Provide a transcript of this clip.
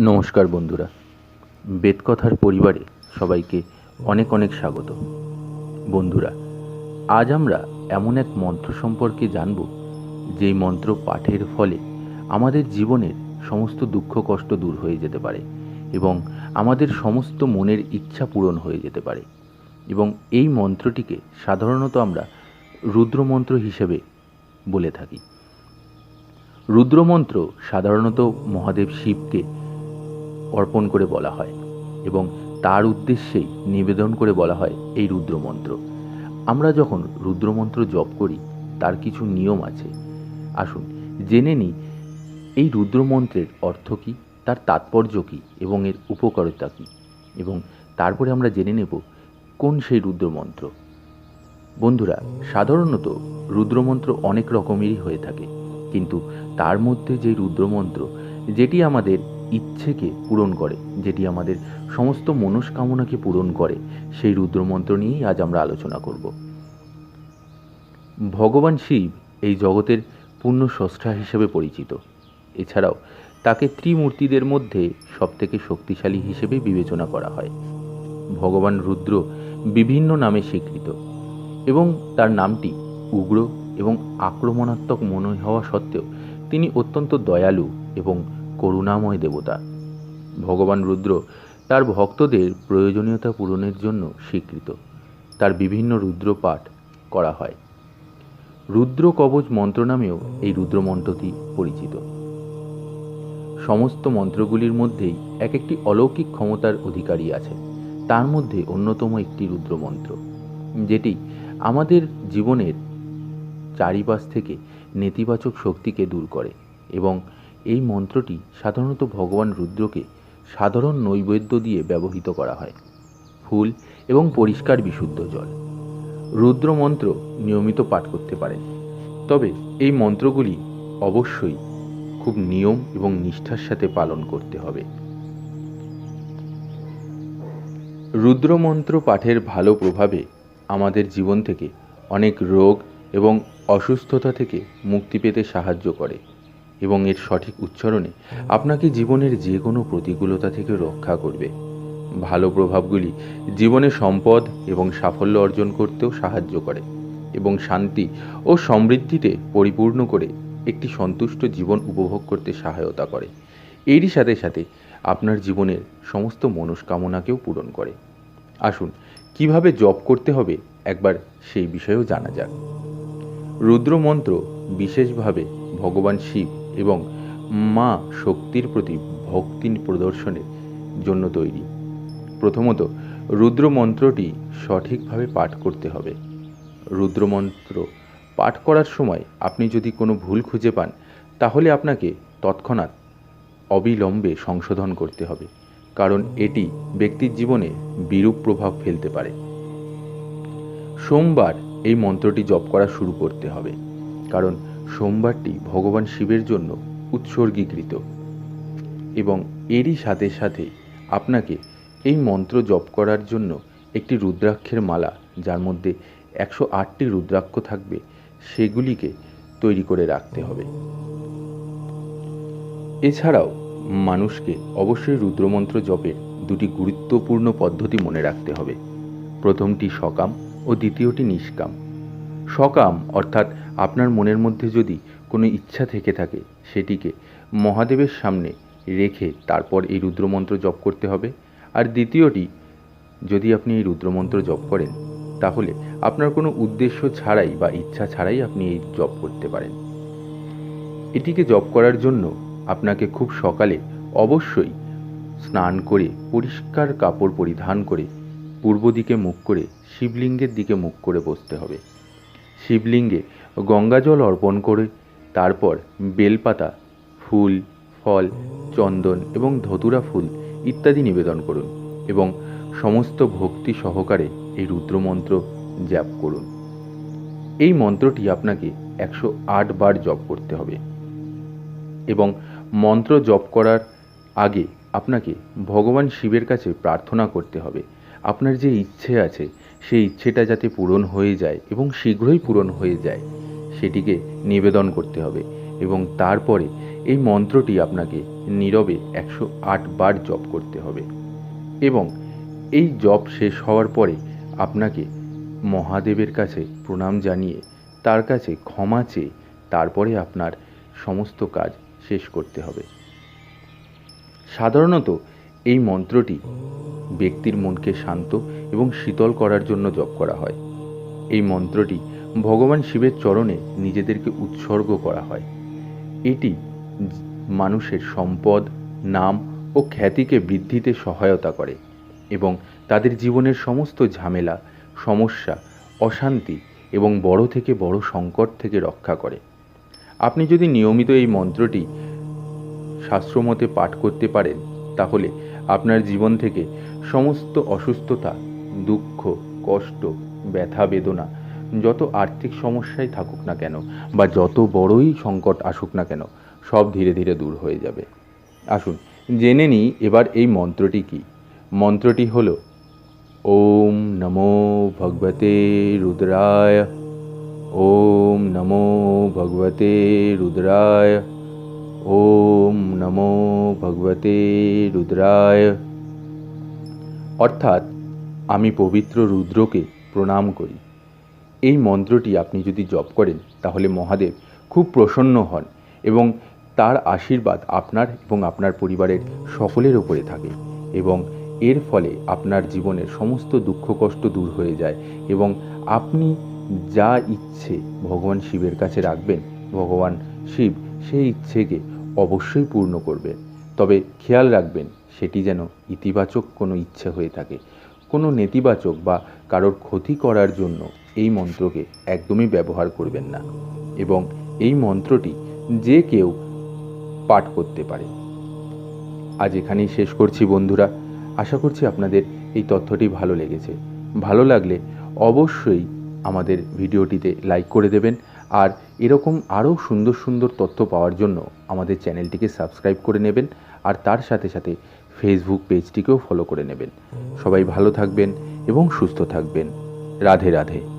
নমস্কার বন্ধুরা। বেদকথার পরিবারে সবাইকে অনেক অনেক স্বাগত। বন্ধুরা, আজ আমরা এমন এক মন্ত্র সম্পর্কে জানব, যেই মন্ত্র পাঠের ফলে আমাদের জীবনের সমস্ত দুঃখ কষ্ট দূর হয়ে যেতে পারে এবং আমাদের সমস্ত মনের ইচ্ছা পূরণ হয়ে যেতে পারে। এবং এই মন্ত্রটিকে সাধারণত আমরা রুদ্রমন্ত্র হিসেবে বলে থাকি। রুদ্রমন্ত্র সাধারণত মহাদেব শিবকে অর্পণ করে বলা হয় এবং তার উদ্দেশ্যেই নিবেদন করে বলা হয় এই রুদ্রমন্ত্র। আমরা যখন রুদ্রমন্ত্র জপ করি, তার কিছু নিয়ম আছে। আসুন, জেনে নিই, এই রুদ্রমন্ত্রের অর্থ কী, তার তাৎপর্য কী এবং এর উপকারিতা কী? এবং তারপরে আমরা জেনে নেব, কোন সেই রুদ্রমন্ত্র? বন্ধুরা, সাধারণত রুদ্রমন্ত্র অনেক রকমেরই হয়ে থাকে। কিন্তু তার মধ্যে যে রুদ্রমন্ত্র, যেটি আমাদের ইচ্ছেকে পূরণ করে, যেটি আমাদের সমস্ত মনস্কামনাকে পূরণ করে। সেই রুদ্রমন্ত্র নিয়েই আজ আমরা আলোচনা করব। ভগবান শিব এই জগতের পূর্ণ স্রষ্টা হিসেবে পরিচিত। এছাড়াও তাকে ত্রিমূর্তিদের মধ্যে সবথেকে শক্তিশালী হিসেবে বিবেচনা করা হয়। ভগবান রুদ্র বিভিন্ন নামে স্বীকৃত এবং তার নামটি উগ্র এবং আক্রমণাত্মক মনে হওয়া সত্ত্বেও তিনি অত্যন্ত দয়ালু এবং করুণাময় দেবতা। ভগবান রুদ্র তার ভক্তদের প্রয়োজনীয়তা পূরণের জন্য স্বীকৃত। তার বিভিন্ন রুদ্রপাঠ করা হয়। রুদ্র কবচ মন্ত্র নামেও এই রুদ্রমন্ত্রটি পরিচিত। সমস্ত মন্ত্রগুলির মধ্যেই এক একটি অলৌকিক ক্ষমতার অধিকারী আছে। তার মধ্যে অন্যতম একটি রুদ্রমন্ত্র, যেটি আমাদের জীবনের চারিপাশ থেকে নেতিবাচক শক্তিকে দূর করে এবং এই মন্ত্রটি সাধারণত ভগবান রুদ্রকে সাধারণ নৈবেদ্য দিয়ে ব্যবহৃত করা হয়, ফুল এবং পরিষ্কার বিশুদ্ধ জল। রুদ্র মন্ত্র নিয়মিত পাঠ করতে পারেন, তবে এই মন্ত্রগুলি অবশ্যই খুব নিয়ম এবং নিষ্ঠার সাথে পালন করতে হবে। রুদ্রমন্ত্র পাঠের ভালো প্রভাবে আমাদের জীবন থেকে অনেক রোগ এবং অসুস্থতা থেকে মুক্তি পেতে সাহায্য করে। এবং এর সঠিক উচ্চারণে আপনাকে জীবনের যে কোনো প্রতিকূলতা থেকে রক্ষা করবে। ভালো প্রভাবগুলি জীবনে সম্পদ এবং সাফল্য অর্জন করতেও সাহায্য করে এবং শান্তি ও সমৃদ্ধিতে পরিপূর্ণ করে একটি সন্তুষ্ট জীবন উপভোগ করতে সহায়তা করে। এরই সাথে সাথে আপনার জীবনের সমস্ত মনস্কামনাকেও পূরণ করে। আসুন, কীভাবে জপ করতে হবে একবার সেই বিষয়েও জানা যাক। রুদ্রমন্ত্র বিশেষভাবে ভগবান শিব এবং মা শক্তির প্রতি ভক্তি প্রদর্শনের জন্য তৈরি। প্রথমত, রুদ্রমন্ত্রটি সঠিকভাবে পাঠ করতে হবে। রুদ্রমন্ত্র পাঠ করার সময় আপনি যদি কোনো ভুল খুঁজে পান, তাহলে আপনাকে তৎক্ষণাৎ অবিলম্বে সংশোধন করতে হবে, কারণ এটি ব্যক্তির জীবনে বিরূপ প্রভাব ফেলতে পারে। সোমবার এই মন্ত্রটি জপ করা শুরু করতে হবে, কারণ সোমবারটি ভগবান শিবের জন্য উৎসর্গীকৃত। এবং এরই সাথে সাথে আপনাকে এই মন্ত্র জপ করার জন্য একটি রুদ্রাক্ষের মালা, যার মধ্যে একশো আটটি রুদ্রাক্ষ থাকবে, সেগুলিকে তৈরি করে রাখতে হবে। এছাড়াও মানুষকে অবশ্যই রুদ্রমন্ত্র জপের দুটি গুরুত্বপূর্ণ পদ্ধতি মনে রাখতে হবে। প্রথমটি সকাম ও দ্বিতীয়টি নিষ্কাম। সকাম অর্থাৎ আপনার মনের মধ্যে যদি কোনো ইচ্ছা থেকে থাকে, সেটিকে মহাদেবের সামনে রেখে তারপর এই রুদ্রমন্ত্র জপ করতে হবে। আর দ্বিতীয়টি, যদি আপনি এই রুদ্রমন্ত্র জপ করেন, তাহলে আপনার কোনো উদ্দেশ্য ছাড়াই বা ইচ্ছা ছাড়াই আপনি এই জপ করতে পারেন। এটিকে জপ করার জন্য আপনাকে খুব সকালে অবশ্যই স্নান করে পরিষ্কার কাপড় পরিধান করে পূর্ব দিকে মুখ করে শিবলিঙ্গের দিকে মুখ করে বসতে হবে। শিবলিঙ্গে গঙ্গাজল অর্পণ করে, তারপর বেলপাতা, ফুল, ফল, চন্দন এবং ধতুরা ফুল ইত্যাদি নিবেদন করুন এবং সমস্ত ভক্তি সহকারে এই রুদ্রমন্ত্র জপ করুন। এই মন্ত্রটি আপনাকে একশো আট বার জপ করতে হবে এবং মন্ত্র জপ করার আগে আপনাকে ভগবান শিবের কাছে প্রার্থনা করতে হবে। আপনার যে ইচ্ছে আছে, সেই ইচ্ছেটা যাতে পূরণ হয়ে যায় এবং শীঘ্রই পূরণ হয়ে যায়। সেটিকে নিবেদন করতে হবে এবং তারপরে এই মন্ত্রটি আপনাকে নীরবে একশো আট বার জপ করতে হবে। এবং এই জপ শেষ হওয়ার পরে আপনাকে মহাদেবের কাছে প্রণাম জানিয়ে তার কাছে ক্ষমা চেয়ে তারপরে আপনার সমস্ত কাজ শেষ করতে হবে। সাধারণত এই মন্ত্রটি ব্যক্তির মনকে শান্ত এবং শীতল করার জন্য জপ করা হয়। এই মন্ত্রটি ভগবান শিবের চরণে নিজেদেরকে উৎসর্গ করা হয়। এটি মানুষের সম্পদ, নাম ও খ্যাতিকে বৃদ্ধিতে সহায়তা করে এবং তাদের জীবনের সমস্ত ঝামেলা, সমস্যা, অশান্তি এবং বড় থেকে বড় সংকট থেকে রক্ষা করে। আপনি যদি নিয়মিত এই মন্ত্রটি শাস্ত্রমতে পাঠ করতে পারেন, তাহলে আপনার জীবন থেকে সমস্ত অসুস্থতা, দুঃখ, কষ্ট ব্যথা বেদনা, যত আর্থিক সমস্যাই থাকুক না কেন বা যত বড়ই সংকট আসুক না কেন, সব ধীরে ধীরে দূর হয়ে যাবে। আসুন, জেনে নিই এবার এই মন্ত্রটি কি। মন্ত্রটি হল, ওম নমো ভগবতে রুদ্রায়, ওম নমো ভগবতে রুদ্রায়, ওম নমো ভগবতে রুদ্রায়। অর্থাৎ, আমি পবিত্র রুদ্রকে প্রণাম করি। এই মন্ত্রটি আপনি যদি জপ করেন, তাহলে মহাদেব খুব প্রসন্ন হন এবং তার আশীর্বাদ আপনার এবং আপনার পরিবারের সকলের উপরে থাকে এবং এর ফলে আপনার জীবনের সমস্ত দুঃখ কষ্ট দূর হয়ে যায় এবং আপনি যা ইচ্ছে ভগবান শিবের কাছে রাখবেন, ভগবান শিব সেই ইচ্ছেকে অবশ্যই পূর্ণ করবেন। তবে খেয়াল রাখবেন, সেটি যেন ইতিবাচক কোনো ইচ্ছে হয়ে থাকে। কোনো নেতিবাচক বা কারোর ক্ষতি করার জন্য এই মন্ত্রকে একদমই ব্যবহার করবেন না এবং এই মন্ত্রটি যে কেউ পাঠ করতে পারে। আজ এখানেই শেষ করছি বন্ধুরা। আশা করছি আপনাদের এই তথ্যটি ভালো লেগেছে। ভালো লাগলে অবশ্যই আমাদের ভিডিওটিতে লাইক করে দেবেন আর এরকম আরও সুন্দর সুন্দর তথ্য পাওয়ার জন্য আমাদের চ্যানেলটিকে সাবস্ক্রাইব করে নেবেন আর তার সাথে সাথে ফেসবুক পেজটিকেও ফলো করে নেবেন। সবাই ভালো থাকবেন এবং সুস্থ থাকবেন। রাধে রাধে।